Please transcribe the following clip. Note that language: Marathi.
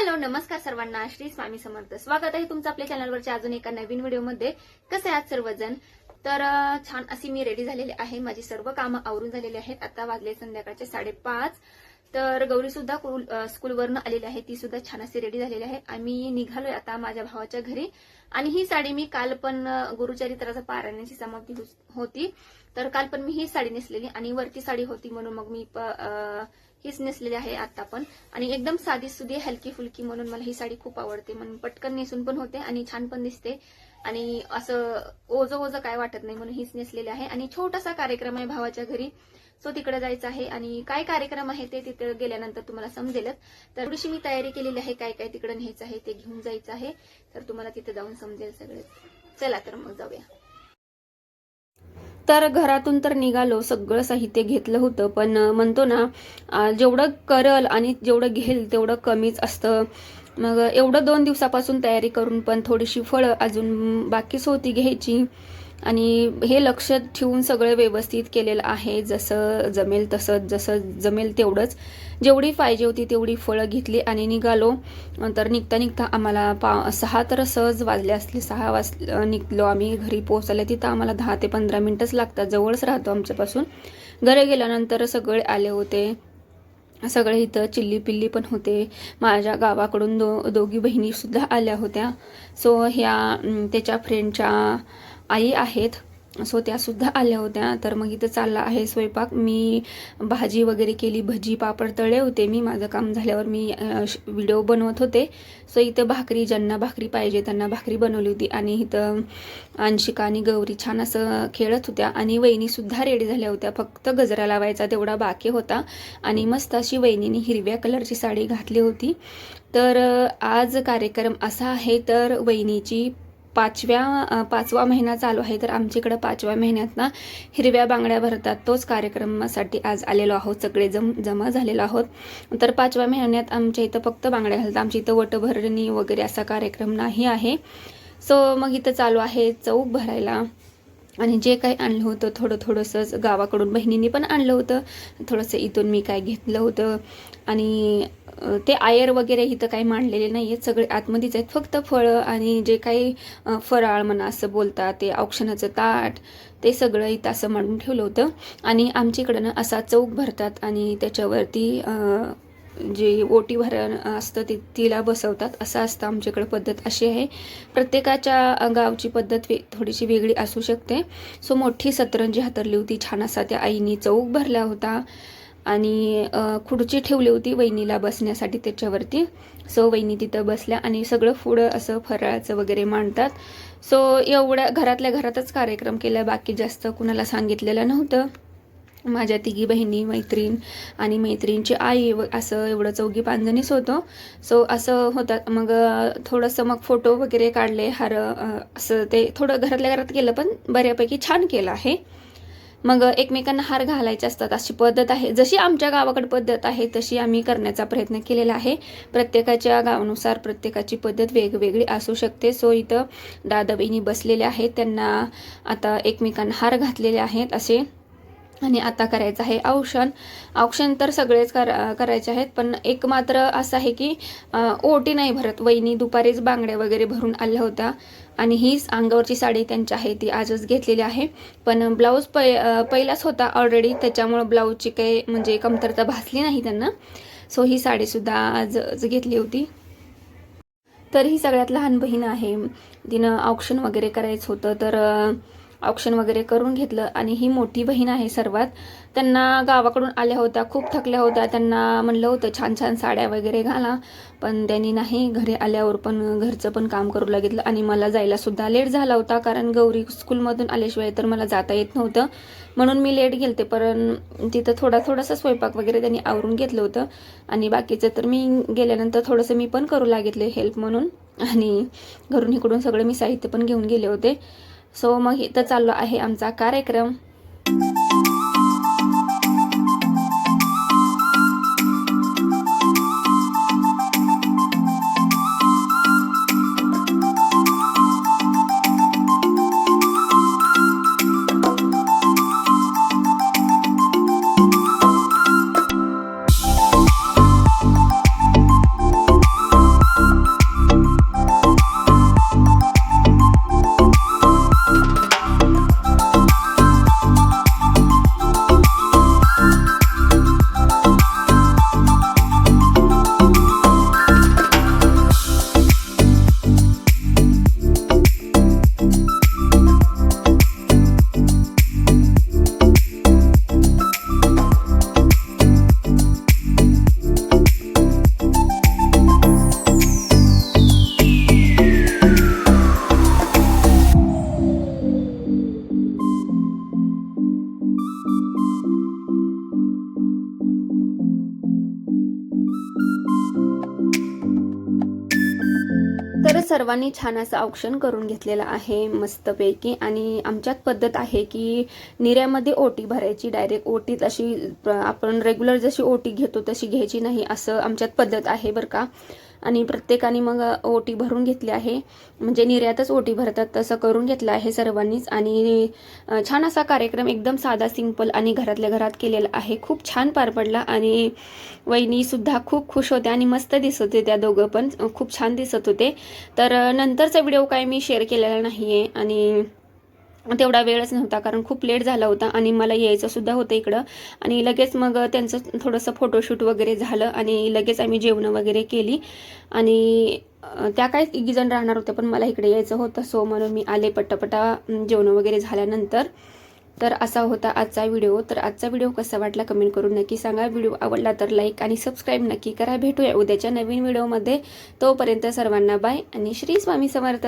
हॅलो नमस्कार सर्वांना. श्री स्वामी समर्थ. स्वागत आहे तुमचं आपल्या चॅनलवरच्या अजून एका नवीन व्हिडिओमध्ये. कसे आहात सर्वजण? तर छान अशी मी रेडी झालेली आहे. माझी सर्व कामं आवरून झालेली आहेत. आता वाजले संध्याकाळचे साडेपाच. तर गौरी सुद्धा स्कूलवरनं आलेली आहे. ती सुद्धा छान अशी रेडी झालेली आहे. आम्ही निघालोय आता माझ्या भावाच्या घरी. आणि ही साडी मी काल पण गुरुचरित्राचा पारायणाची समाप्ती होती. तर काल पण मी ही साडी नेसलेली आणि वरती साडी होती म्हणून मग मी प- हीच नेसलेली आहे आता पण. आणि एकदम साधी सुधी हलकी फुलकी म्हणून मला ही साडी खूप आवडते. म्हणून पटकन नेसून पण होते आणि छान पण दिसते. आणि असं ओझं ओझं काय वाटत नाही म्हणून हीच नेसलेली आहे. आणि छोटासा कार्यक्रम आहे भावाच्या घरी. सो तिकडे जायचं आहे. आणि काय कार्यक्रम आहे ते तिथे गेल्यानंतर तुम्हाला समजेलच. तर थोडीशी मी तयारी केलेली आहे काय काय तिकडे न्यायचं आहे ते घेऊन जायचं आहे. तर तुम्हाला तिथे जाऊन समजेल सगळे. चला तर मग जाऊया. तर घरातून तर निघालो सगळं साहित्य घेतलं होतं. पण म्हणतो ना जेवढं करल आणि जेवढं घेईल तेवढं कमीच असतं. मग एवढं दोन दिवसापासून तयारी करून पण थोडीशी फळं अजून बाकीच होती घ्यायची. आणि हे लक्ष ठेवून सगळं व्यवस्थित केलेलं आहे. जसं जमेल तसं जसं जमेल तेवढंच. जेवढी पाहिजे होती तेवढी फळं घेतली आणि निघालो. तर निघता निघता आम्हाला पा सहा तर सहज वाजले असले सहा वाज निघलो आम्ही घरी पोहोचले. तिथं आम्हाला दहा ते पंधरा मिनटंच लागतात. जवळच राहतो आमच्यापासून. घरी गेल्यानंतर सगळे आले होते. सगळे इथं चिल्ली पिल्ली पण होते. माझ्या गावाकडून दो दोघी बहिणीसुद्धा आल्या होत्या. सो ह्या त्याच्या फ्रेंडच्या आई आहेत सो त्यासुद्धा आल्या होत्या. तर मग इथं चालला आहे स्वयंपाक. मी भाजी वगैरे केली भजी पापड तळे होते. मी माझं काम झाल्यावर मी व्हिडिओ बनवत होते. सो इथं भाकरी ज्यांना भाकरी पाहिजे त्यांना भाकरी बनवली होती. आणि इथं अंशिका आणि गौरी छान असं खेळत होत्या. आणि वहिनीसुद्धा रेडी झाल्या होत्या. फक्त गजरा लावायचा तेवढा बाकी होता. आणि मस्त अशी वहिनीने हिरव्या कलरची साडी घातली होती. तर आज कार्यक्रम असा आहे. तर वहिनीची पाचव्या पाचवा महिना चालू आहे तर आमच्याकडं पाचव्या महिन्यात ना हिरव्या बांगड्या भरतात. तोच कार्यक्रमासाठी आज आलेलो आहोत. सगळे जम जमा झालेलो आहोत. तर पाचव्या महिन्यात आमच्या इथं फक्त बांगड्या घालतात. आमच्या इथं वटभरणी वगैरे असा कार्यक्रम नाही आहे. सो मग इथं चालू आहे चौक भरायला. आणि जे काही आणलं होतं थोडं थोडंसंच गावाकडून बहिणींनी पण आणलं होतं. थोडंसं इथून मी काय घेतलं होतं. आणि ते आयर वगैरे इथं काही मांडलेले नाही आहेत सगळे आतमध्येच आहेत. फक्त फळं आणि जे काही फराळ म्हणा असं बोलतात ते औक्षणाचं ताट ते सगळं इथं असं मांडून ठेवलं होतं. आणि आमच्याकडं ना असा चौक भरतात आणि त्याच्यावरती जे ओटी भर असतं ती तिला बसवतात. असं असतं आमच्याकडे पद्धत. अशी आहे. प्रत्येकाच्या गावची पद्धत वे थोडीशी वेगळी असू शकते. सो मोठी सतरंजी हातरली होती. छान असा त्या आईनी चौक भरला होता. आणि खुर्ची ठेवली होती वहिनीला बसण्यासाठी त्याच्यावरती. सो वहिनी तिथं बसल्या आणि सगळं पुढं असं फराळाचं वगैरे मांडतात. सो एवढ्या घरातल्या घरातच कार्यक्रम केला. बाकी जास्त कुणाला सांगितलेलं नव्हतं. माझ्या तिघी बहिणी मैत्रीण आणि मैत्रीणची आई व असं एवढं चौघी पांजणीच होतो. सो असं होतात मग थोडंसं मग फोटो वगैरे काढले हार असं ते थोडं घरातल्या घरात केलं पण बऱ्यापैकी छान केलं आहे. मग एकमेकांना हार घालायचे असतात अशी पद्धत आहे. जशी आमच्या गावाकडे पद्धत आहे तशी आम्ही करण्याचा प्रयत्न केलेला आहे. प्रत्येकाच्या गावानुसार प्रत्येकाची पद्धत वेगवेगळी असू शकते. सो इथं दादा बहिणी बसलेल्या आहेत त्यांना आता एकमेकांना हार घातलेले आहेत असे आणि आता करायचं आहे औक्षण औक्षण तर सगळेच करा करायचे आहेत पण एक मात्र असं आहे की ओटी नाही भरत. वहिनी दुपारीच बांगड्या वगैरे भरून आल्या होत्या आणि हीच अंगावरची साडी त्यांची आहे ती आजच घेतलेली आहे. पण ब्लाऊज पै पहिलाच होता ऑलरेडी त्याच्यामुळं ब्लाऊजची काही म्हणजे कमतरता भासली नाही त्यांना. सो ही साडीसुद्धा आज आज घेतली होती. तर ही सगळ्यात लहान बहीण आहे. तिनं औक्षण वगैरे करायचं होतं तर औक्षण वगैरे करून घेतलं. आणि ही मोठी बहीण आहे सर्वात. त्यांना गावाकडून आल्या होत्या खूप थकल्या होत्या. त्यांना म्हणलं होतं छान छान साड्या वगैरे घाला. पण त्यांनी नाही घरी आल्यावर पण घरचं पण काम करू लागितलं. आणि मला जायला सुद्धा लेट झाला होता कारण गौरी स्कूलमधून आल्याशिवाय तर मला जाता येत नव्हतं. म्हणून मी लेट गेलते पण तिथं थोडा थोडासा स्वयंपाक वगैरे त्यांनी आवरून घेतलं होतं. आणि बाकीचं तर मी गेल्यानंतर थोडंसं मी पण करू लागितले हेल्प म्हणून. आणि घरून इकडून सगळं मी साहित्य पण घेऊन गेले होते. सो मग इथं चाललो आहे आमचा कार्यक्रम. तर सर्वांनी छान असं औक्षण करून घेतलेलं आहे मस्तपैकी. आणि आमच्यात पद्धत आहे की निऱ्यामध्ये ओटी भरायची डायरेक्ट ओटीत अशी प- आपण रेग्युलर जशी ओटी घेतो तशी घ्यायची नाही असं आमच्यात पद्धत आहे बरं का. आणि प्रत्येकाने मग ओटी भरून घेतली आहे. म्हणजे निर्यातच ओटी भरतात तसं करून घेतलं आहे सर्वांनीच. आणि छान असा कार्यक्रम एकदम साधा सिंपल आणि घरातल्या घरात केलेला आहे. खूप छान पार पडला आणि वहिनीसुद्धा खूप खुश होत्या आणि मस्त दिसत होते त्या दोघं पण. खूप छान दिसत होते. तर नंतरचा व्हिडिओ काय मी शेअर केलेला नाही आहे आणि तेवढा वेळच नव्हता कारण खूप लेट झाला होता आणि मला यायचंसुद्धा होतं इकडं. आणि लगेच मग त्यांचं थोडंसं फोटोशूट वगैरे झालं आणि लगेच आम्ही जेवणं वगैरे केली. आणि त्या काय जण राहणार होत्या पण मला इकडे यायचं होतं. सो म्हणून मी आले पटापटा जेवणं वगैरे झाल्यानंतर. तर असा होता आजचा व्हिडिओ तर आजचा व्हिडिओ कसा वाटला कमेंट करून नक्की सांगा. व्हिडिओ आवडला तर लाईक आणि सबस्क्राईब नक्की करा. भेटूया उद्याच्या नवीन व्हिडिओमध्ये तोपर्यंत सर्वांना बाय आणि श्री स्वामी समर्थ.